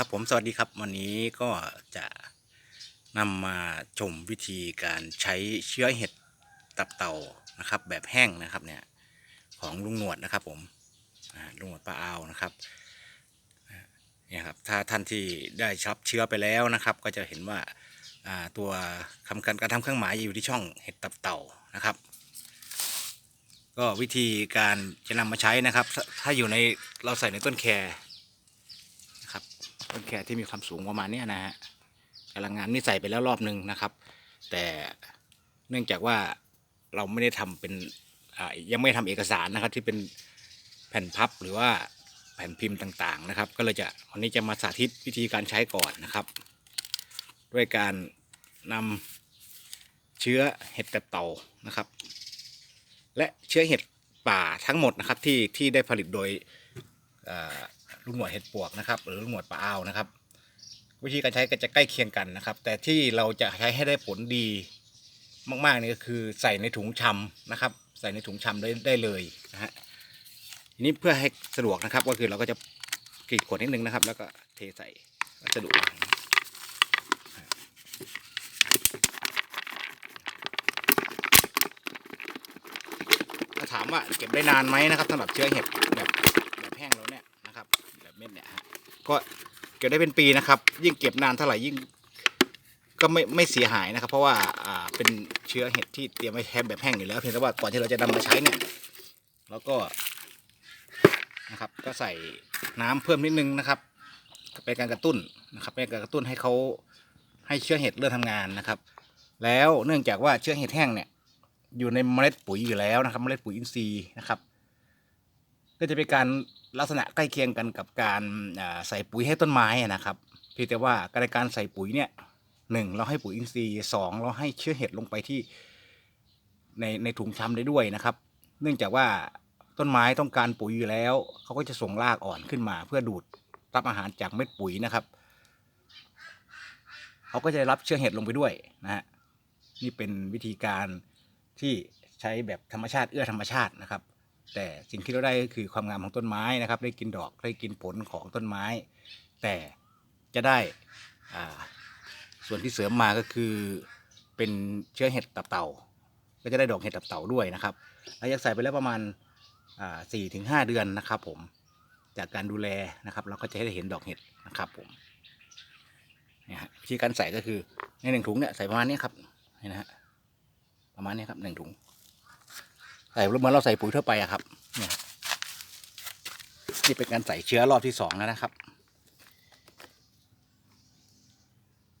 ครับผมสวัสดีครับวันนี้ก็จะนำมาชมวิธีการใช้เชื้อเห็ดตับเต่านะครับ แบบแห้งนะครับเนี่ยของลุงหนวดนะครับ ผมลุงหนวดปลาอาวนะครับเนี่ยครับถ้าท่านที่ได้รับเชื้อไปแล้วนะครับ ก็จะเห็นว่าตัวคำการการทำเครื่องหมายอยู่ที่ช่องเห็ดตับเต่านะครับ ก็วิธีการจะนำมาใช้นะครับ ถ้าอยู่ในเราใส่ในต้นแคร ต้นแคที่มีความสูงประมาณนี้นะฮะกำลังงานนี่ใส่ไปแล้วรอบหนึ่งนะครับ แต่เนื่องจากว่าเราไม่ได้ทำเป็นยังไม่ทำเอกสารนะครับที่เป็นแผ่นพับหรือว่าแผ่นพิมพ์ต่างๆนะครับ ก็เลยจะวันนี้จะมาสาธิตวิธีการใช้ก่อนนะครับ ด้วยการนำเชื้อเห็ดกระเต่านะครับ และเชื้อเห็ดป่าทั้งหมดนะครับที่ที่ได้ผลิตโดยอ่า ลูกหนวดเห็ดปวกนะครับ หรือลูกหนวดปลาอ้าวนะครับ วิธีการใช้ก็จะใกล้เคียงกันนะครับ แต่ที่เราจะใช้ให้ได้ผลดีมากๆนี่ก็คือใส่ในถุงชำนะครับ ใส่ในถุงชำได้ได้เลยนะฮะทีนี้เพื่อให้สะดวกนะครับ ก็คือเราก็จะกรีดขวดนิดนึงนะครับ แล้วก็เทใส่วัสดุถ้าถามว่าเก็บได้นานไหมนะครับสำหรับเชื้อเห็ดแบบแบบ ก็เก็บได้เป็นปีนะครับ ยิ่งเก็บนานเท่าไหร่ยิ่ง ก็ไม่ไม่เสียหายนะครับ เพราะว่าอ่าเป็นเชื้อเห็ดที่เตรียมไว้แทนแบบแห้งอยู่แล้วเพียงแต่ว่าก่อนที่เราจะนำมาใช้เนี่ยเราก็นะครับ ก็ใส่น้ำเพิ่มนิดนึงนะครับเป็นการกระตุ้นนะครับเป็นการกระตุ้นให้เขาให้เชื้อเห็ดเริ่มทำงานนะครับ แล้วเนื่องจากว่าเชื้อเห็ดแห้งเนี่ยอยู่ในเมล็ดปุ๋ยอยู่แล้วนะครับ เมล็ดปุ๋ยอินทรีย์นะครับ ก็จะเป็นการลักษณะใกล้เคียงกันกับการใส่ปุ๋ยให้ต้นไม้นะครับเพียงแต่ว่าการในการใส่ปุ๋ยเนี่ยหนึ่งเราให้ปุ๋ยอินทรีย์สองเราให้เชื้อเห็ดลงไปที่ในในถุงชำได้ด้วยนะครับ เนื่องจากว่าต้นไม้ต้องการปุ๋ยอยู่แล้ว เขาก็จะส่งรากอ่อนขึ้นมา เพื่อดูดรับอาหารจากเม็ดปุ๋ยนะครับเขาก็จะรับเชื้อเห็ดลงไปด้วยนะฮะนี่เป็นวิธีการที่ใช้แบบธรรมชาติเอื้อธรรมชาตินะครับ แต่สิ่งที่เราได้ก็คือความงามของต้นไม้นะครับ ได้กินดอกได้กินผลของต้นไม้ แต่จะได้ส่วนที่เสริมมาก็คือเป็นเชื้อเห็ดตับเต่า ก็จะได้ดอกเห็ดตับเต่าด้วยนะครับระยะใส่ไปแล้วประมาณสี่ถึงห้าเดือนนะครับ ผมจากการดูแลนะครับ เราก็จะได้เห็นดอกเห็ดนะครับ ผมนี่ฮะวิธีการใส่ก็คือในหนึ่งถุงเนี่ยใส่ประมาณนี้ครับนี่นะฮะประมาณนี้ครับหนึ่งถุง ใส่เหมือนเราใส่ปุ๋ยทั่วไปอะครับเนี่ยนี่เป็นการใส่เชื้อรอบที่สองแล้วนะครับ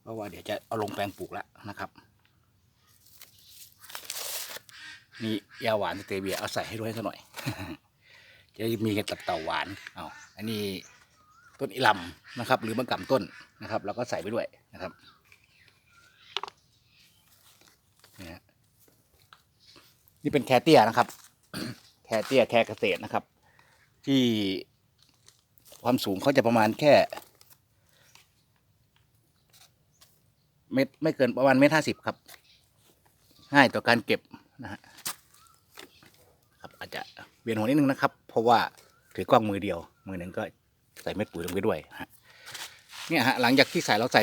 เพราะว่าเดี๋ยวจะเอาลงแปลงปลูกแล้วนะครับนี่ยาหวานสเตเบียเอาใส่ให้ด้วยสักหน่อย จะมีกันตับเต่าหวานเอาอันนี้ต้นอิลำนะครับ หรือมะกำต้นนะครับ แล้วก็ใส่ไปด้วยนะครับเนี่ย นี่เป็นแคเตียนะครับ แคเตียแคเกษตรนะครับ ที่ความสูงเขาจะประมาณแค่เม็ดไม่เกินประมาณเมตรห้าสิบครับ ง่ายต่อการเก็บนะฮะครับอาจจะเวียนหัวนิดนึงนะครับ เพราะว่าถือกล้องมือเดียว มือหนึ่งก็ใส่เม็ดปุ๋ยลงไปด้วยฮะเนี่ยฮะหลังจากที่ใส่เราใส่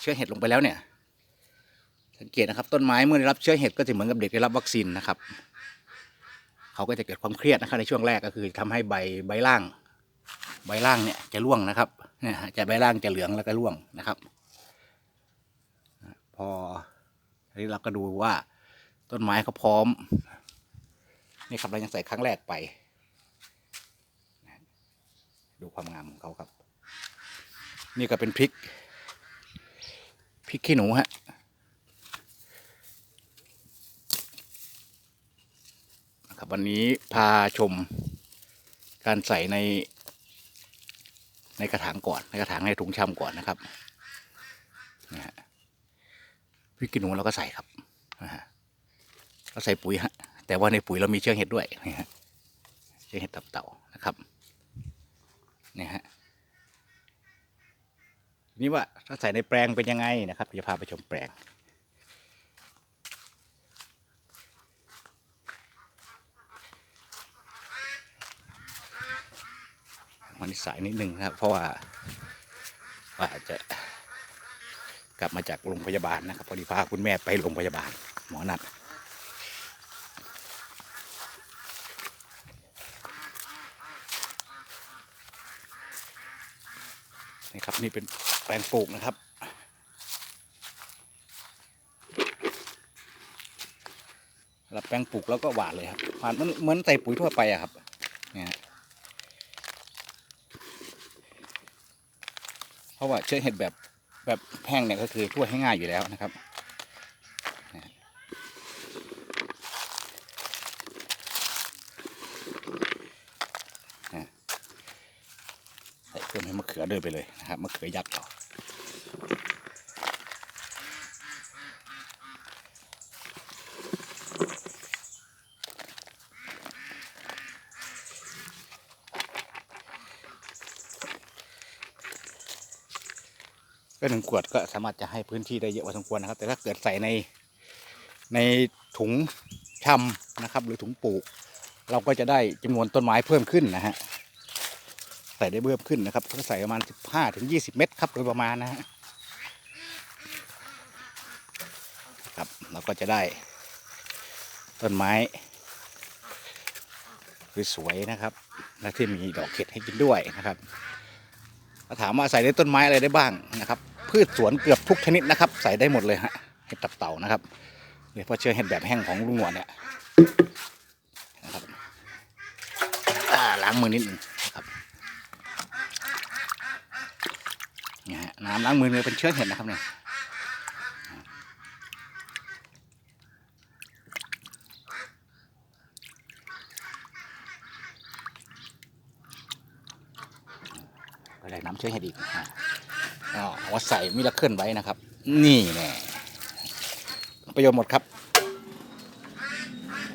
เชื้อเห็ดลงไปแล้วเนี่ย สังเกตนะครับต้นไม้เมื่อได้รับเชื้อเห็ดก็จะเหมือนกับเด็กได้รับวัคซีนนะครับ เขาก็จะเกิดความเครียดนะครับในช่วงแรกก็คือทำให้ใบใบล่าง ใบล่างเนี่ยจะร่วงนะครับเนี่ยฮะจะใบล่างจะเหลืองแล้วก็ร่วงนะครับ พอทีนี้เราก็ดูว่าต้นไม้เขาพร้อมนี่ครับเรายังใส่ครั้งแรกไป ดูความงามของเขาครับ นี่ก็เป็นพริกพริกขี้หนูฮะ ครับวันนี้พาชมการใส่ใน ในกระถางก่อนในกระถางในถุงชำก่อนนะครับนะฮะพริกขี้หนูเราก็ใส่ครับนะฮะเราใส่ปุ๋ยฮะแต่ว่าในปุ๋ยเรามีเชื้อเห็ดด้วยนี่ฮะเชื้อเห็ดตับเต่านะครับนี่ฮะทีนี่ว่าถ้าใส่ในแปลงเป็นยังไงนะครับจะพาไปชมแปลง มันสายนิดนึงนะครับ เพราะว่าว่าจะกลับมาจากโรงพยาบาลนะครับ พอดีพาคุณแม่ไปโรงพยาบาล หมอนัดนี่ครับนี่เป็นแปลงปลูกนะครับรับแปลงปลูกแล้วก็หวานเลยครับหวานมันเหมือนใส่ปุ๋ยทั่วไปอะครับเนี่ยฮะ เพราะว่าเชื้อเห็ดแบบแบบแห้งเนี่ยก็คือทั่วให้ง่ายอยู่แล้วนะครับเนี่ยเนี่ยใส่เพิ่มให้มะเขือด้วยไปเลยนะครับมะเขือยักษต่อ ก็หนึ่งขวดก็สามารถจะให้พื้นที่ได้เยอะพอสมควรนะครับ แต่ถ้าเกิดใส่ในในถุงชำนะครับ หรือถุงปลูก เราก็จะได้จำนวนต้นไม้เพิ่มขึ้นนะฮะใส่ได้เพิ่มขึ้นนะครับก็ใส่ประมาณสิบห้าถึงยี่สิบเมตรครับโดยประมาณนะฮะครับเราก็จะได้ต้นไม้สวยๆนะครับ และที่มีดอกเห็ดให้กินด้วยนะครับถ้าถามว่าใส่ได้ต้นไม้อะไรได้บ้างนะครับ พืชสวนเกือบทุกชนิดนะครับ ใส่ได้หมดเลยฮะเห็ดตับเต่านะครับเนี่ยเพราะเชื้อเห็ดแบบแห้งของลุงหนวดเนี่ยนะครับล้างมือนิดหนึงนะครับเนี่ยฮะน้ำล้างมือเนี่ยเป็นเชื้อเห็ดนะครับเนี่ยก็ได้น้ำเชื้อเห็ดอีก อ๋อเอาใส่มิลเคิลไว้นะครับ นี่แน่ประโยชน์หมดครับ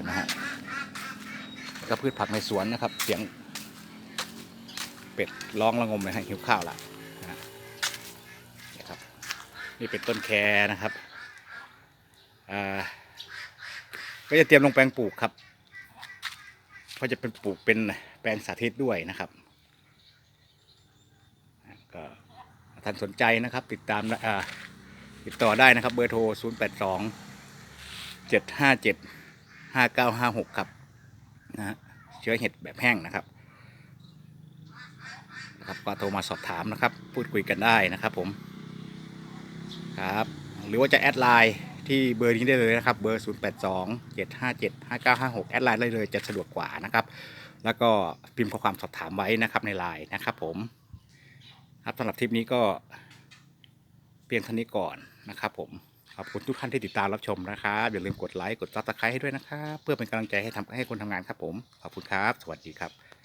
นไหมฮะก็พืชผักในสวนนะครับ เสียงเป็ดร้องระงมเลยฮะหิวข้าวละนะครับ นี่เป็นต้นแคนะครับอ่าก็จะเตรียมลงแปลงปลูกครับก็จะเป็นปลูกเป็นแปลงสาธิตด้วยนะครับก็ ท่านสนใจนะครับ ติดตามติดต่อได้นะครับเบอร์โทร 0 8 2 7 5 7 5 9 5 6 ครับนะฮะเชื้อเห็ดแบบแห้งนะครับนะครับก็โทรมาสอบถามนะครับ พูดคุยกันได้นะครับผมครับหรือว่าจะแอดไลน์ที่เบอร์นี้ได้เลยนะครับ เบอร์ 0 8 2 7 5 7 5 9 5 6 แอดไลน์ได้เลยจะสะดวกกว่านะครับ แล้วก็พิมพ์ข้อความสอบถามไว้นะครับในไลน์นะครับผม ครับสำหรับทริปนี้ก็เพียงเท่านี้ก่อนนะครับ ผมขอบคุณทุกท่านที่ติดตามรับชมนะครับอย่าลืมกดไลค์กดซับสไครต์ให้ด้วยนะครับ เพื่อเป็นกำลังใจให้ทำให้คนทำงานครับผมขอบคุณครับ สวัสดีครับ